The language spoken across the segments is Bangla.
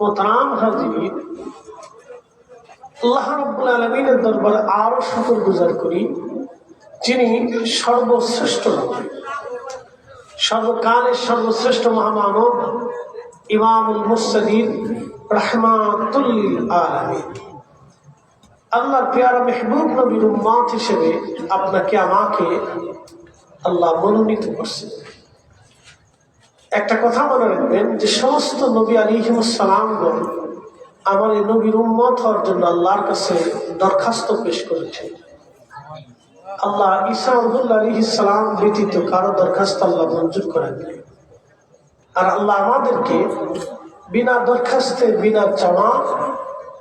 মোতারাম হাজির আল্লাহ রব্বুল আলমিনের দরবারে আরও সকল গুজার করি, যিনি সর্বশ্রেষ্ঠ সর্বকালের সর্বশ্রেষ্ঠ মহামানব, ইমামুল মুসলিম রহমাতুল্লিল আলমিন। আল্লাহ পেয়ারা মেহবুব নবীর উম্মাত হিসেবে আপনাকে, আমাকে আল্লাহ মনোনীত করছেন। একটা কথা মনে রাখবেন যে সমস্ত নবী আলিহিমসালামগণ আমার এই নবীর উম্মত হওয়ার জন্য আল্লাহর কাছে দরখাস্ত পেশ করেছে আল্লাহ ঈসা আবদুল্লাহ আলী ইসলাম ব্যতীত কারও দরখাস্ত আল্লাহ মঞ্জুর করেন আর আল্লাহ আমাদেরকে বিনা দরখাস্তে, বিনা চাওয়া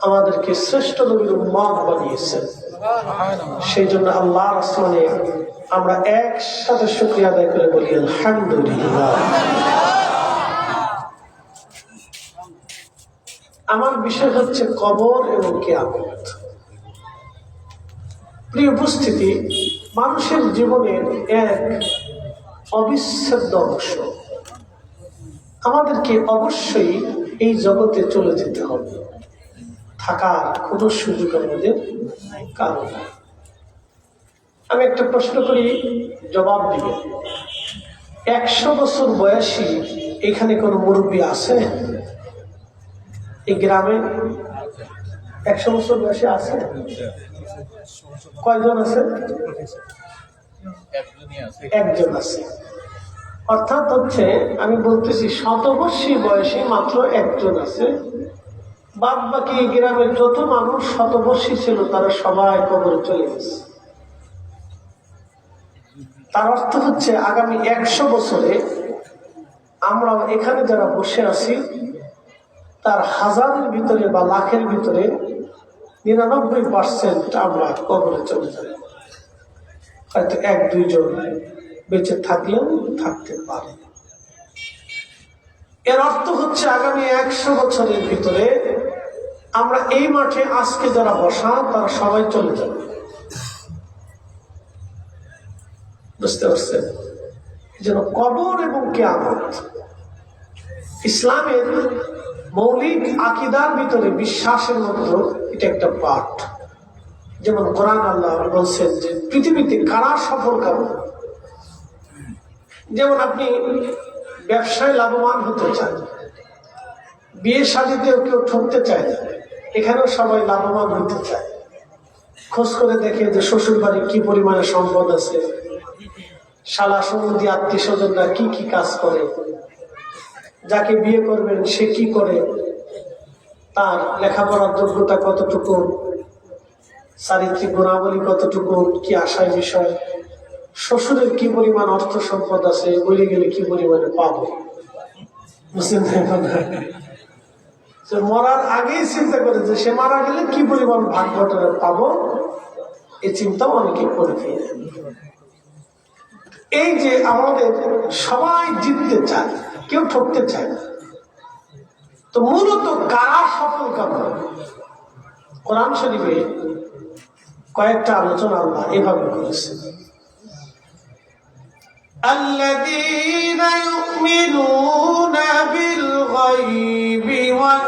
আমাদেরকে শ্রেষ্ঠ নবীর উম্মত বানিয়েছেন। সেই জন্য আল্লাহর আসমানে আমরা একসাথে শুক্রিয়া আদায় করে বলি, আলহামদুলিল্লাহ। আমার বিষয় হচ্ছে কবর এবং কেয়ামত। প্রিয় উপস্থিতি, মানুষের জীবনের এক অবিচ্ছেদ্য অংশ। আমাদেরকে অবশ্যই এই জগতে চলে যেতে হবে। থাকার কোনো সুযোগ আমাদের কারণ আমি একটা প্রশ্ন করি, জবাব দিবে একশো বছর বয়সী এখানে কোনো মুরব্বী আছে এই গ্রামে একশো বছর বয়সে আছে? কয়জন আছে? একজন আছে। অর্থাৎ হচ্ছে আমি বলতেছি শতবর্ষী বয়সে মাত্র একজন আছে। বাদ বাকি এই গ্রামের যত মানুষ শতবর্ষী ছিল তারা সবাই কবরে চলে গেছে। তার অর্থ হচ্ছে আগামী একশো বছরে আমরা এখানে যারা বসে আছি তার হাজারের ভিতরে বা লাখের ভিতরে নিরানব্বই পার্সেন্ট আমরা কবরে চলে যাই। হয়তো এক দুইজন বেঁচে থাকলেও থাকতে পারে। এর অর্থ হচ্ছে আগামী একশো বছরের ভিতরে আমরা এই মাঠে আজকে যারা বসা, তারা সবাই চলে যাবে। বুঝতে পারছেন? যেন কবর এবং কেয়ামত, ইসলামের মৌলিক আকিদার ভিতরে বিশ্বাসের মতো এটা একটা পাঠ। যেমন কোরআন আল্লাহ বলছেন যে, পৃথিবীতে কারা সফল কারণ? যেমন আপনি ব্যবসায় লাভবান হতে চান, বিয়ে শাদিতেও কেউ ঠকতে চায় না, এখানেও সবাই লাভবান হতে চায়। খোঁজ করে দেখে যে শ্বশুর বাড়ি কি পরিমাণে সম্পদ আছে, শালা সম্বন্ধী আত্মীয় স্বজনরা কি কি কাজ করে যাকে বিয়ে করবেন, সে কি করে? তার লেখাপড়ার যোগ্যতা কতটুকু? চারিত্রিক গুণাবলী কতটুকু? কি আশায় বিষয়? শ্বশুরের কি পরিমাণ অর্থ সম্পদ আছে? বলে গেলে কি পরিমাণে পাবো? বুঝলেন মরার আগেই চিন্তা করে যে সে মারা গেলে কি পরিমাণ ভাগ্যটা পাবো? এই চিন্তাও অনেকে করে ফেলে। এই যে আমাদের সবাই জিততে চায় কেউ ঠকতে চায় না তো মূলত কারা সফল কামনা কোরআন শরীফে কয়েকটা আলোচনা আল্লাহ এভাবে করেছে الذين يؤمنون بالغيب ويقيمون